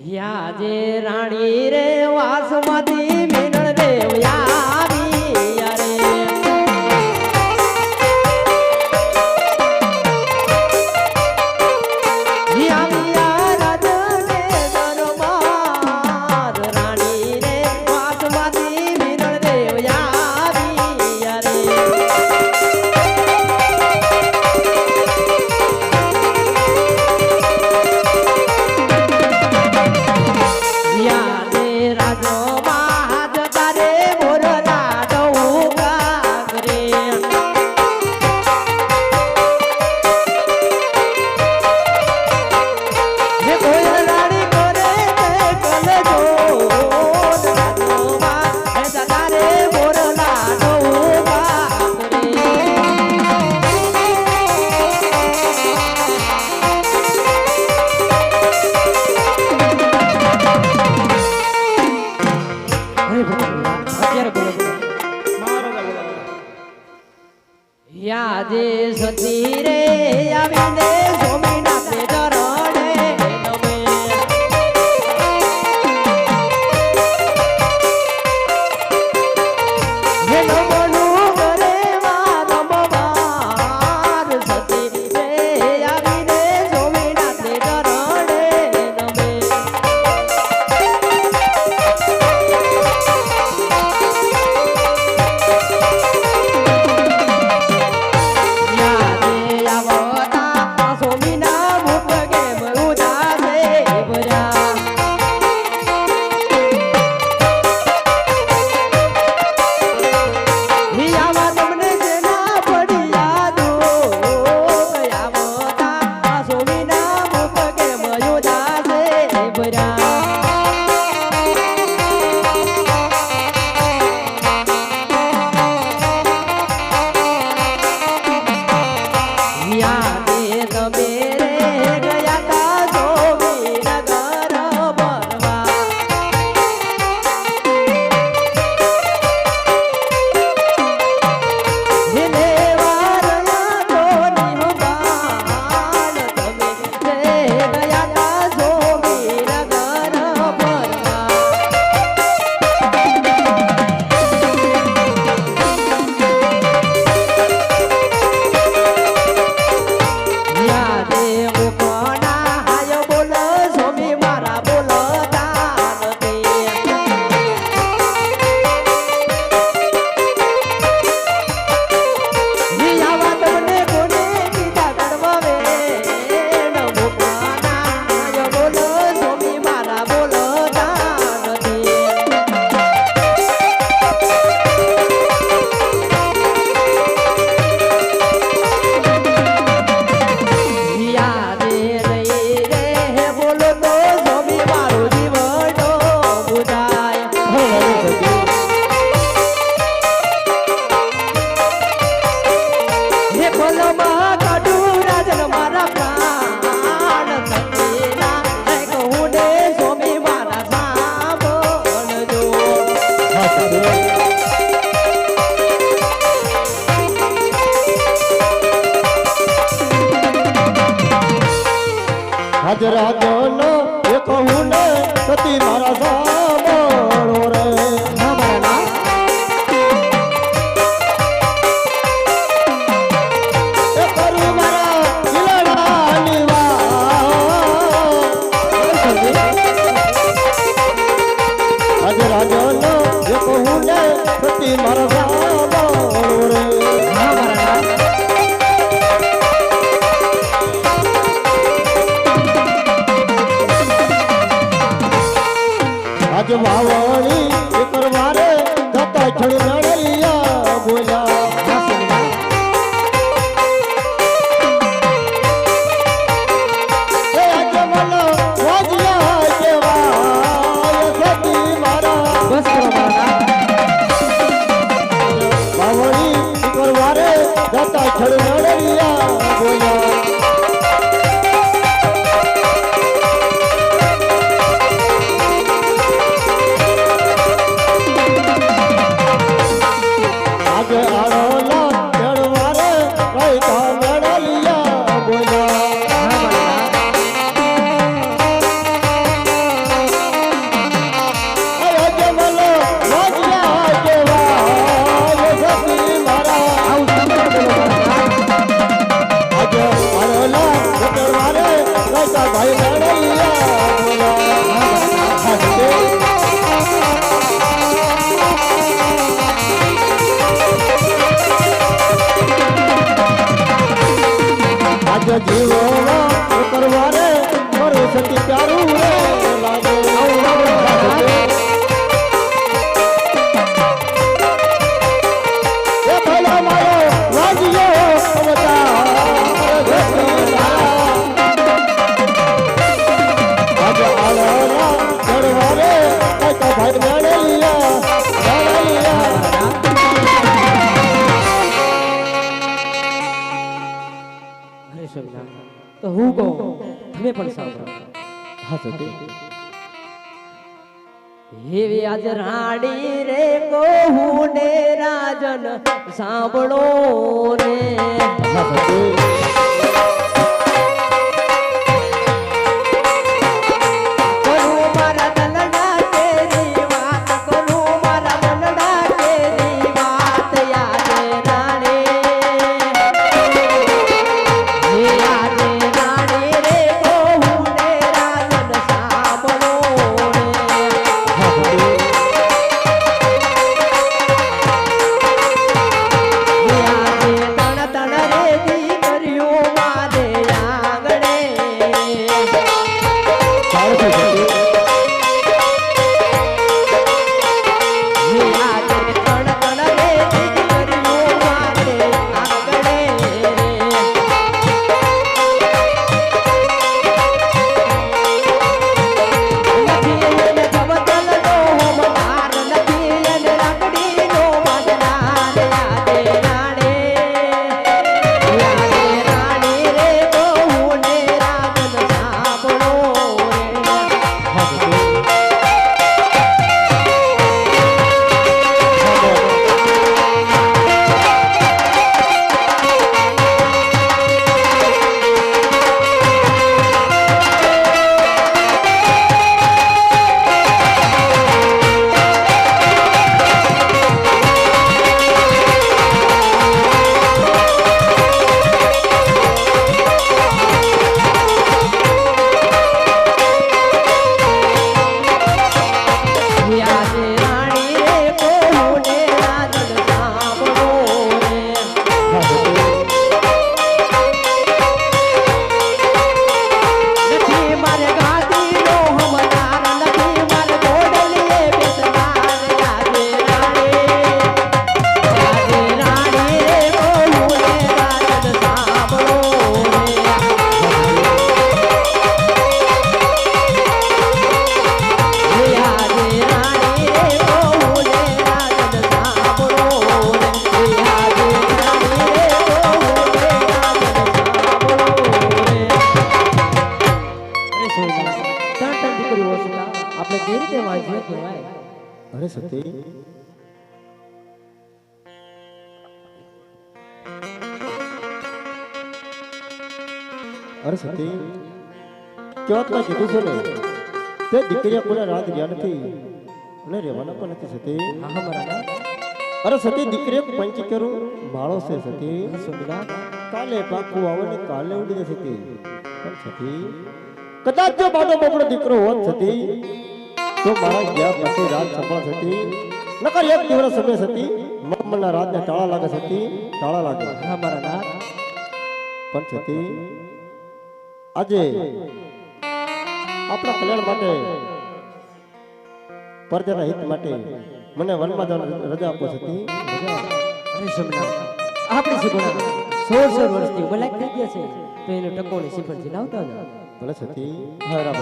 યાજે રાણી રે વાસમતી હાજરા દોનો એક હું ને સતી મારા સા ಜವಾವ તો હું કહું, તમે પણ સાંભળો. હા આજ રાણી રે કહું ને રાજન સાંભળો હા અરે સતી કેવતમાં કીધું છે ને તે દીકરીએ કોઈ રાત ગયા નથી અને રહેવાના પણ નથી સતી. હા હા મારા અરે સતી દીકરીએ પંચ કરું માળો છે સતી. સુંદરા. કાલે પાકું આવે ને કાલે ઉડી જશે સતી. પણ સતી કદાચ જો બાડો બાપડો દીકરો હોત સતી તો મારા ગયા પછી રાત સફળ સતી. નકર એક દિવસ સમય સતી મમ્મના રાતને તાળા લાગે સતી તાળા લાગે. હા મારા નાથ પણ સતી આજે આપણા કલ્યાણ માટે પરજાના હિત માટે મને વનમાં જવાની રજા આપો સોમનાથ આપણે સુગુણા સોળ સોળ વર્ષથી ઉંમર થઈ ગયા છે. તો એનો ટકોની સિફર જીલાવતા ભલે સતી. બધા